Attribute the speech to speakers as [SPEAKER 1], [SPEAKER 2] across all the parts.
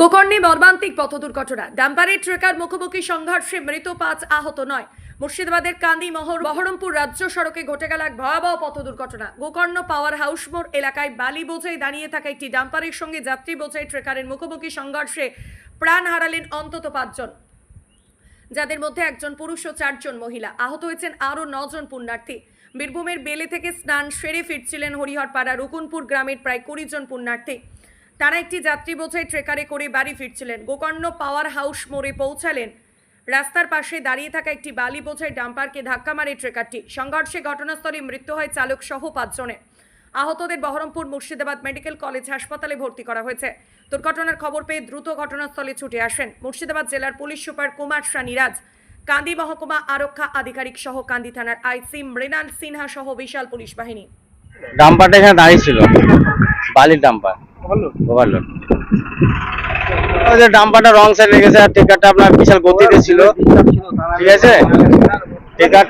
[SPEAKER 1] গোকর্ণে মর্মান্তিক পথ দুর্ঘটনা। ডাম্পারের ট্রেকার মুখোমুখি সংঘর্ষে মৃত পাঁচ আহত নয়। মুর্শিদাবাদের কান্দি মহর বহরমপুর রাজ্য সড়কে ঘটে গেল এক ভয়াবহ পথ দুর্ঘটনা। গোকর্ণ পাওয়ার হাউস মোড় এলাকায় বালি বোঝাই দাঁড়িয়ে থাকা একটি ডাম্পারের সঙ্গে যাত্রী বোঝাই ট্রেকারের মুখোমুখি সংঘর্ষে প্রাণ হারালেন অন্তত পাঁচজন। যাদের মধ্যে একজন পুরুষ ও চারজন মহিলা। আহত হয়েছেন আরও নজন পুণ্যার্থী। বীরভূমের বেলে থেকে স্নান সেরে ফিরছিলেন হরিহরপাড়া রুকুনপুর গ্রামের প্রায় কুড়ি জন পুণ্যার্থী। তারা একটি যাত্রী বোঝাই ট্রেকারে করে বাড়ি ফিরছিলেন। গোকর্ণ পাওয়ার হাউস মোড়ে পৌঁছালেন। রাস্তার পাশে দাঁড়িয়ে থাকা একটি বালি বোঝাই ডাম্পারকে ধাক্কা মারে ট্রেকারটি। সংঘর্ষে ঘটনাস্থলে মৃত্যু হয় চালক সহ পাঁচজনের। আহতদের বহরমপুর মুর্শিদাবাদ মেডিকেল কলেজ হাসপাতালে ভর্তি করা হয়েছে। দুর্ঘটনার খবর পেয়ে দ্রুত ঘটনাস্থলে ছুটে আসেন মুর্শিদাবাদ জেলার পুলিশ সুপার কুমার সানিরাজ কান্দি মহকুমা আরক্ষা আধিকারিক সহ কান্দি থানার আইসি মৃণাল সিনহা সহ বিশাল পুলিশ বাহিনী।
[SPEAKER 2] ডাম্পারটা এখানে দাঁড়িয়ে ছিল। বালির ডাম্পার। ওভারলোড? ওই যে ডাম্পারটা রং সাইড লেগেছে আর টেকারটা আপনার বিশাল গতিতে ছিল। ঠিক আছে? টেকার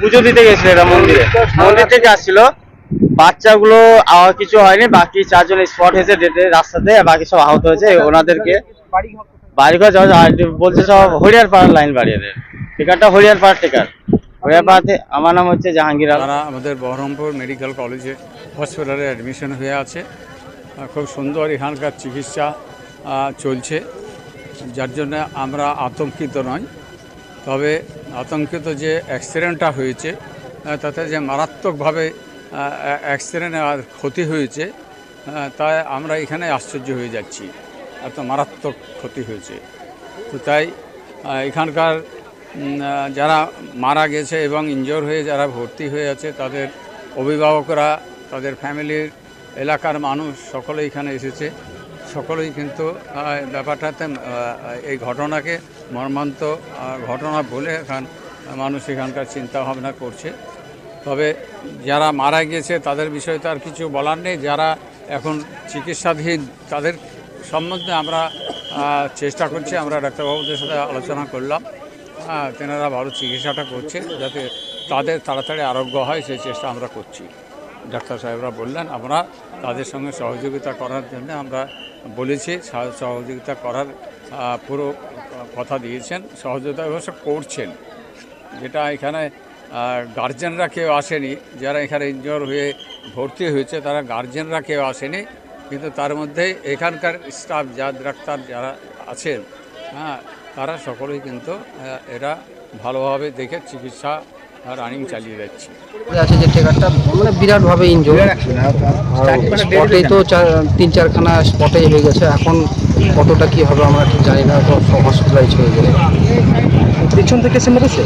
[SPEAKER 2] পুজো দিতে গেছিল এটা মন্দিরে। মন্দির থেকে আসছিল। বাচ্চাগুলো কিছু হয়নি বাকি চারজন স্পট হয়েছে ডেটে রাস্তাতে বাকি সব আহত হয়েছে। ওনাদেরকে বাড়িঘর যাওয়া বলছে সব হরিয়ার পাড়ার লাইন বাড়ি এদের টেকারটা হরিয়ার পাড়ার টেকার। হরিয়ার পাড়াতে আমার নাম হচ্ছে জাহাঙ্গীর
[SPEAKER 3] আমাদের বহরমপুর মেডিকেল কলেজে হসপিটালে অ্যাডমিশন হয়ে আছে। খুব সুন্দর এখানকার চিকিৎসা চলছে। যার জন্য আমরা আতঙ্কিত নই। তবে আতঙ্কিত যে অ্যাক্সিডেন্টটা হয়েছে তাতে যে মারাত্মকভাবে অ্যাক্সিডেন্ট আর ক্ষতি হয়েছে তাই আমরা এখানে আশ্চর্য হয়ে যাচ্ছি। এত মারাত্মক ক্ষতি হয়েছে। তো তাই এখানকার যারা মারা গেছে এবং ইনজোর হয়ে যারা ভর্তি হয়ে আছে, তাদের অভিভাবকরা, তাদের ফ্যামিলির এলাকার মানুষ সকলেই এখানে এসেছে। সকলেই কিন্তু ব্যাপারটাতে এই ঘটনাকে মর্মান্ত ঘটনা বলে এখান, মানুষ এখানকার চিন্তা ভাবনা করছে। তবে যারা মারা গিয়েছে, তাদের বিষয়ে তো আর কিছু বলার নেই। যারা এখন চিকিৎসাধীন, তাদের সম্বন্ধে আমরা চেষ্টা করছি। আমরা ডাক্তারবাবুদের সাথে আলোচনা করলাম। তেনারা ভালো চিকিৎসাটা করছে, যাতে তাদের তাড়াতাড়ি আরোগ্য হয়, সেই চেষ্টা আমরা করছি। ডাক্তার সাহেবরা বললেন, আমরা তাদের সঙ্গে সহযোগিতা করার জন্য আমরা বলেছি সহযোগিতা করার পুরো কথা দিয়েছেন, সহযোগিতা অবশ্য করছেন। যেটা এখানে গার্জেনরা কেউ আসেনি, যারা এখানে ইনজোর হয়ে ভর্তি হয়েছে, তারা গার্জেনরা কেউ আসেনি, কিন্তু তার মধ্যে এখানকার স্টাফ যা ডাক্তার যারা আছেন হ্যাঁ তারা সকলেই কিন্তু এরা ভালোভাবে দেখে চিকিৎসা রানিং চালিয়ে যাচ্ছি।
[SPEAKER 4] আছে যে ট্রেকারটা মানে বিরাটভাবে ইনজোর স্পটেই তো চার- তিন চারখানা স্পটেই হয়ে গেছে। এখন কতটা কি হবে আমরা ঠিক জানি না। তো হসপিটালাইজ হয়ে গেলে
[SPEAKER 5] পিছন থেকে সে মেরেছে?